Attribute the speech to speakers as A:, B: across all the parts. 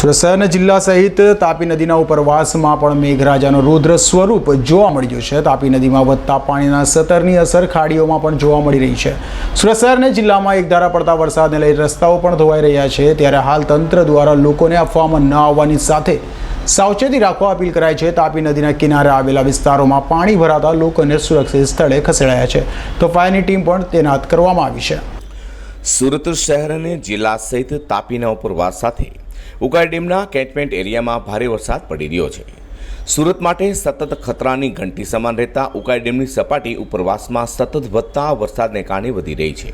A: સુરત જિલ્લા સહિત તાપી નદીના ઉપરવાસમાં પણ મેઘરાજાનો રુદ્ર સ્વરૂપ જોવા મળ્યું છે. તાપી નદીમાં વધતા પાણીના સતરની અસર ખાડીઓમાં પણ જોવા મળી રહી છે. સુરત શહેરના જિલ્લામાં એક ધારા પડતા વરસાદને લઈ રસ્તાઓ પણ ધોવાઈ રહ્યા છે. ત્યારે હાલ તંત્ર દ્વારા લોકોને અફવામાં ન આવવાની સાથે સાવચેતી રાખવા અપીલ કરાય છે. તાપી નદીના કિનારે આવેલા વિસ્તારોમાં પાણી ભરાતા લોકોને સુરક્ષિત સ્થળે ખસેડાયા છે. તો ફાયરની ટીમ પણ તૈનાત કરવામાં આવી છે.
B: સુરત શહેર અને જિલ્લા સહિત તાપીના ઉપરવાસ સાથે ઉકાઈ ડેમના કેચમેન્ટ એરિયામાં ભારે વરસાદ પડી રહ્યો છે. સુરત માટે સતત ખતરાની ઘંટી સમાન રહેતા ઉકાઈ ડેમની સપાટી ઉપરવાસમાં સતત વધતા વરસાદને કારણે વધી રહી છે.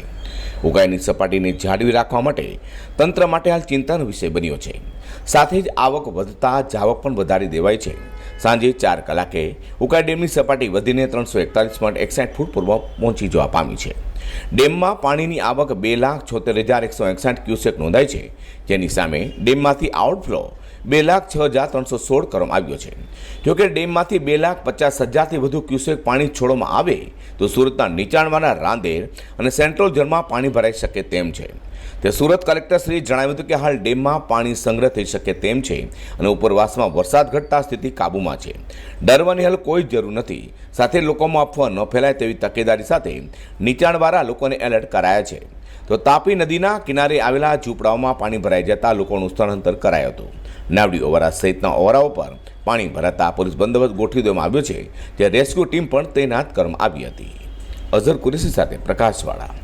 B: ઉકાઈની સપાટીને જાળવી રાખવા માટે તંત્ર માટે હાલ ચિંતાનો વિષય બન્યો છે. સાથે જ આવક વધતા જાવક પણ વધારી દેવાય છે. સાંજે ચાર કલાકે ઉકાઈ ડેમની સપાટી વધીને ત્રણસો એકતાલીસ પોઈન્ટ એકસાઠ ફૂટ પૂર્વ પહોંચી જવા પામી છે. ડેમમાં પાણીની આવક બે લાખ છોતેર હજાર એકસો એકસાઠ ક્યુસેક નોંધાઈ છે. જેની સામે ડેમમાંથી આઉટફ્લો બે લાખ છ હજાર ત્રણસો સોળ કરવામાં આવ્યો છે. જોકે ડેમમાંથી બે લાખ પચાસ હજારથી વધુ ક્યુસેક પાણી છોડવામાં આવે, તો સુરતના નીચાણવાળા રાંદેર અને સેન્ટ્રલ ઝોનમાં પાણી ભરાઈ શકે તેમ છે. તે સુરત કલેક્ટરશ્રીએ જણાવ્યું હતું કે હાલ ડેમમાં પાણી સંગ્રહ થઈ શકે તેમ છે અને ઉપરવાસમાં વરસાદ ઘટતા સ્થિતિ કાબૂમાં છે. ડરવાની હાલ કોઈ જરૂર નથી. સાથે લોકોમાં અફવા ન ફેલાય તેવી તકેદારી સાથે નીચાણવાળા લોકોને એલર્ટ કરાયા છે. તો તાપી નદીના કિનારે આવેલા ઝૂંપડાઓમાં પાણી ભરાઈ જતા લોકોનું સ્થળાંતર કરાયું હતું. નાવડી ઓવરા સહિતના ઓવરાઓ પર પાણી ભરાતા પોલીસ બંદોબસ્ત ગોઠવી દેવામાં આવ્યો છે જે રેસ્ક્યુ ટીમ પણ તૈનાત કરવામાં આવી હતી. અઝર કુરેશી સાથે પ્રકાશવાળા